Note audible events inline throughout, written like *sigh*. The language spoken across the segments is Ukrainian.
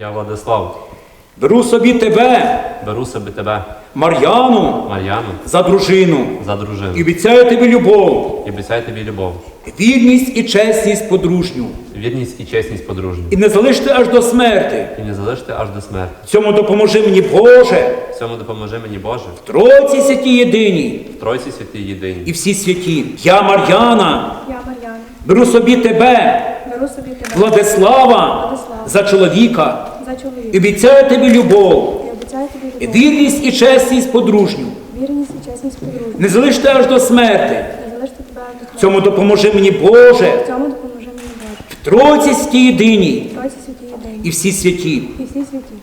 Я Владислав, Беру собі тебе, беру собі тебе, Мар'яну, Мар'яну, за дружину. За дружину. І обіцяю тобі любов, і обіцяю тобі любов, вірність і чесність подружню, вірність і чесність подружню, і не залишити аж до смерти. і не залишити аж до смерті. В цьому допоможи мені, Боже, В цьому допоможи мені Боже, в Тройці святі єдині. В Тройці святій і всі святі. Я, Мар'яна, Я Мар'яна, беру собі тебе Владислава, за чоловіка, за і чоловіка обіцяю тобі любов, і обіцяю тобі і вірність і чесність подружню. вірність і чесність подружню. Не залиште аж до смерти. В цьому допоможи мені, Боже, В Тройці святі єдині Тройці святі єдині і всі святі. і всі святі.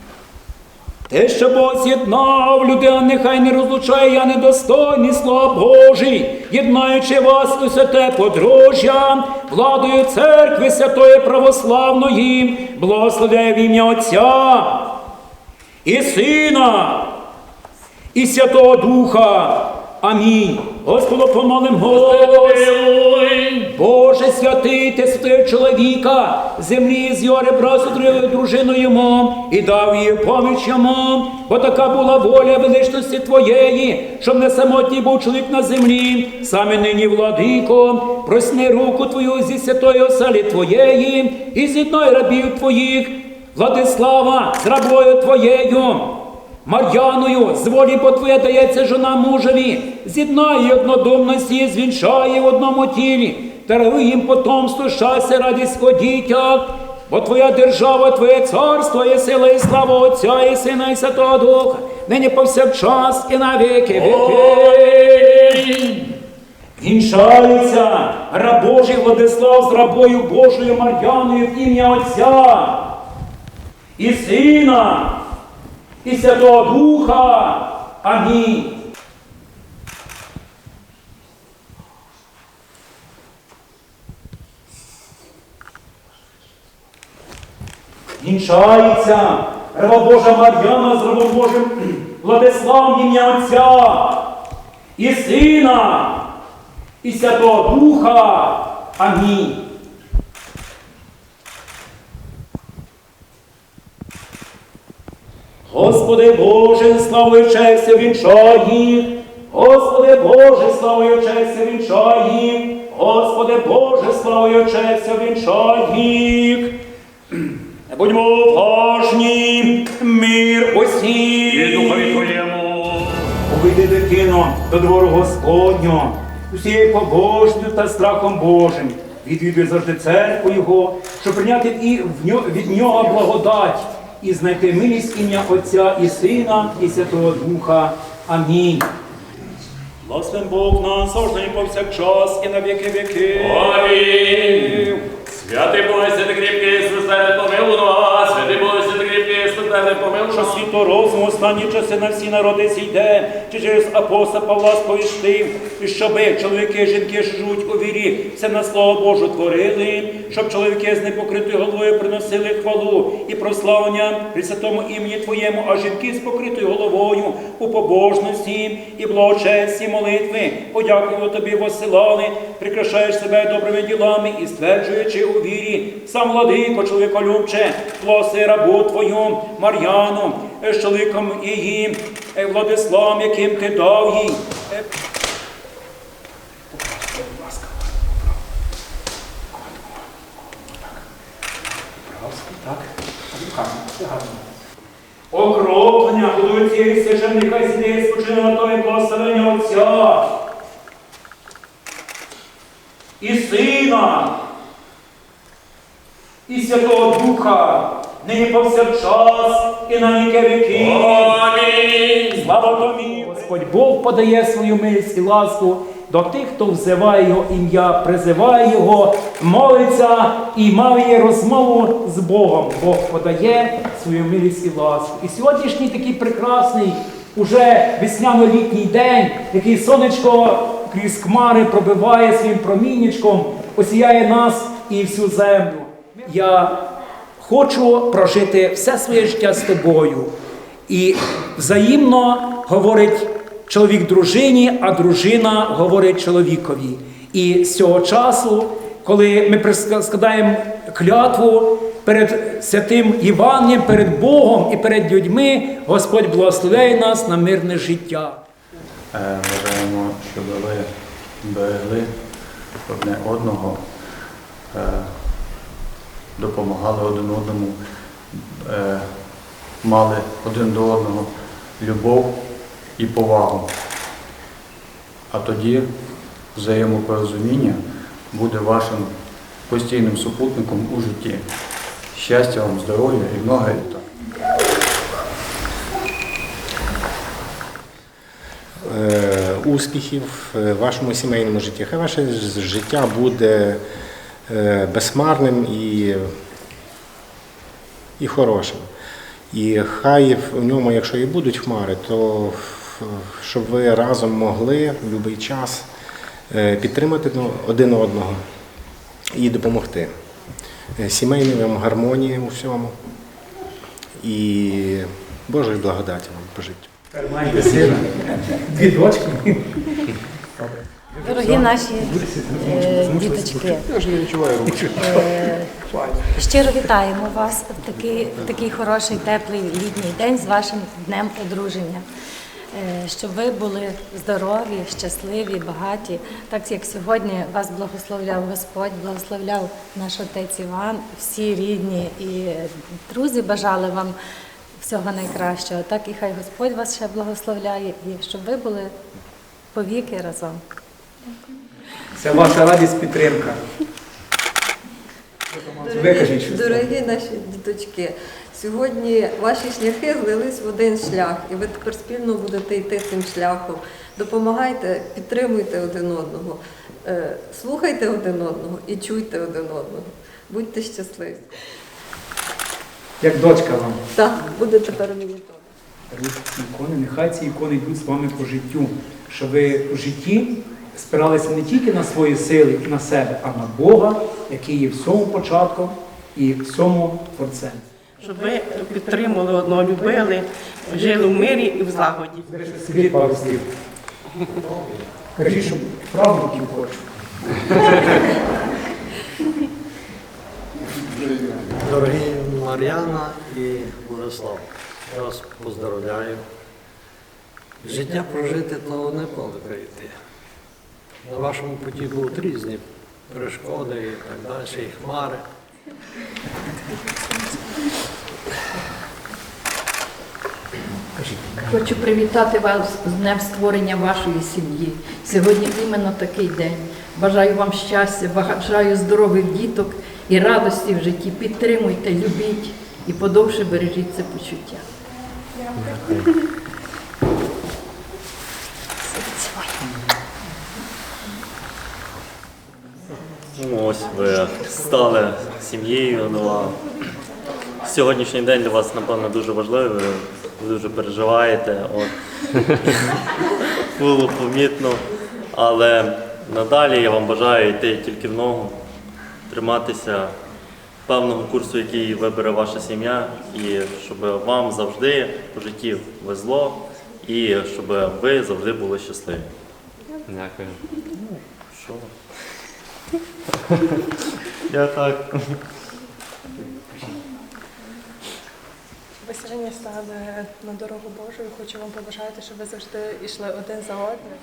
Те, що Бог з'єднав, а нехай не розлучає, я недостойний слава Божий, єднаючи вас у святе подружжя, владою церкви святої православної, благословляє в ім'я Отця і Сина, і Святого Духа. Амінь. Господу помолим голос. Боже святий, ти святий чоловіка, землі з його ребра сотворив дружину йому і дав їй поміч йому, бо така була воля величності твоєї, щоб не самотній був чоловік на землі, саме нині, владико, просни руку твою зі святої оселі твоєї, і з'єднай рабів твоїх, Владислава, з рабою твоєю. Мар'яною, з волі бо твоя дається жона мужеві, з'єднає однодумності, звінчає в одному тілі, даруй їм потомство, щастя, радість дітях, бо твоя держава, твоє царство є сила і слава Отця і Сина і Святого Духа, нині повсякчас і на віки віки. Вінчається раб Божий Владислав з рабою Божою Мар'яною в ім'я Отця і Сина і Святого Духа. Амінь. Вінчається раба Божа Мар'яна з рабом Божим *clears throat* Владиславом ім'я Отця і Сина і Святого Духа. Амінь. Господи Боже, славою честю вінчай їх. Господи Боже, славою честю вінчай їх. Господи Боже, славою честю вінчай їх. Будьмо уважні, мир усім. Духові Твоєму. Увійди дитино до двору Господнього, усією побожністю та страхом Божим. Відвідуй завжди церкву Його, щоб прийняти і від нього благодать і знайти милість ім'я Отця і Сина, і Святого Духа. Амінь. Благословен Бог нас, завжди і повсякчас, і на віки віки. Амінь. Святий Боже, святий кріпкий, Ісус, помилу нас. Святий Боже, Що світо розуму останні часи на всі народи зійде, чи через апостола Павла сповістив, і щоби чоловіки і жінки живуть у вірі, все на слово Божу творили, щоб чоловіки з непокритою головою приносили хвалу і прославлення при святому імені Твоєму, а жінки з покритою головою у побожності і благочесті молитви, подякую тобі, посилали, прикрашаєш себе добрими ділами і стверджуючи у вірі, сам владико, чоловіколюбче, благослови рабу Твою, Мар'яну, е, з чоловіком її, е, Владиславом, яким ти дав їй. Е. Окроплення будуть цієї священника і сидіє спочину на той благословення Отця і Сина, і Святого Духа, нині повсякчас і на віки віки. Амінь. Слава тобі! Господь Бог подає свою милість і ласку до тих, хто взиває його ім'я, призиває його, молиться і має розмову з Богом. Бог подає свою милість і ласку. І сьогоднішній такий прекрасний, уже весняно-літній день, який сонечко крізь хмари пробиває своїм проміннячком, осіяє нас і всю землю. Я хочу прожити все своє життя з тобою. І взаємно говорить чоловік дружині, а дружина говорить чоловікові. І з цього часу, коли ми складаємо клятву, перед святим Іваном, перед Богом і перед людьми, Господь благословляє нас на мирне життя. Е, Бажаємо, щоб ви берегли одне одного, е, допомагали один одному, е, мали один до одного любов і повагу. А тоді взаємопорозуміння буде вашим постійним супутником у житті. Щастя вам, здоров'я і много. Успіхів в вашому сімейному житті. Хай ваше життя буде е, безхмарним і, і хорошим. І хай в ньому, якщо і будуть хмари, то щоб ви разом могли в будь-який час е, підтримати один одного і допомогти. Е, вам гармонії у всьому і Божої благодаті вам по життю. Маєте сина, дві дочки. Дорогі наші е, діточки, е, щиро вітаємо вас в такий, в такий хороший, теплий літній день з вашим днем одруження. Е, Щоб ви були здорові, щасливі, багаті, так як сьогодні вас благословляв Господь, благословляв наш отець Іван, всі рідні і друзі бажали вам всього найкращого. Так і хай Господь вас ще благословляє, і щоб ви були повіки разом. Це ваша радість підтримка. Що Дорогі наші діточки, сьогодні ваші шляхи злились в один шлях, і ви тепер спільно будете йти цим шляхом. Допомагайте, підтримуйте один одного, е, слухайте один одного і чуйте один одного. Будьте щасливі. Як дочка вам. Так, буде тепер мені добре. Ікони, нехай ці ікони йдуть з вами по життю, щоб ви в житті спиралися не тільки на свої сили і на себе, а на Бога, який є всьому початком і всьому творцем. щоб ви підтримували одного, любили, жили в мирі і в злагоді. Скажіть пару слів. Кажіть, що правнуків хочу. Дорогі Мар'яна і Борислав, я вас поздравляю. Життя прожити то не поле На вашому путі будуть різні перешкоди і так далі, і хмари. Хочу привітати вас з днем створення вашої сім'ї. Сьогодні іменно такий день. Бажаю вам щастя, бажаю здорових діток і радості в житті. Підтримуйте, любіть і подовше бережіть це почуття. Ну, ось ви стали сім'єю. Ну, а сьогоднішній день для вас, напевно, дуже важливий. Ви дуже переживаєте. От. Було помітно. Але надалі я вам бажаю йти тільки в ногу, триматися певного курсу, який вибере ваша сім'я, і щоб вам завжди в житті везло, і щоб ви завжди були щасливі. Дякую. Що? *laughs* Я так. Ви сьогодні стали на дорогу Божу і хочу вам побажати, щоб ви завжди йшли один за одним.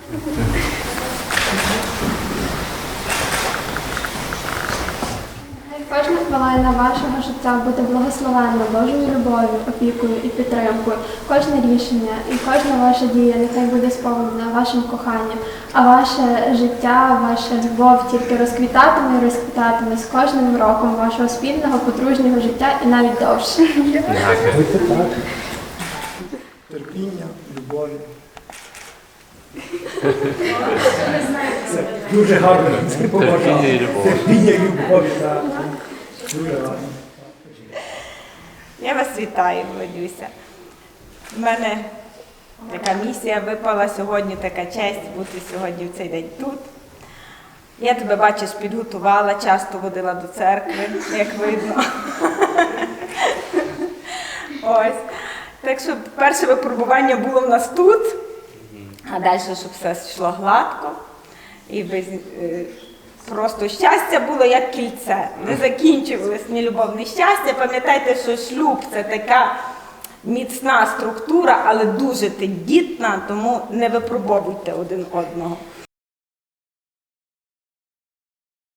Кожна вашого життя буде благословенна Божою любов'ю, опікою і підтримкою. Кожне рішення і кожна ваша дія нехай буде сповнена вашим коханням, а ваше життя, ваша любов тільки розквітатиме і розквітатиме з кожним роком вашого спільного подружнього життя і навіть довше. Терпіння, любові. Це дуже гарно. Терпіння і любов. Я вас вітаю, Владюся. У мене така місія випала сьогодні, така честь бути сьогодні в цей день тут. Я тебе, бачиш, підготувала, часто водила до церкви, як видно. Ось. Так що перше випробування було в нас тут, а далі, щоб все йшло гладко і без е, просто щастя було як кільце. Не закінчувалось ні любов, ні щастя. Пам'ятайте, що шлюб це така міцна структура, але дуже тендітна, тому не випробовуйте один одного.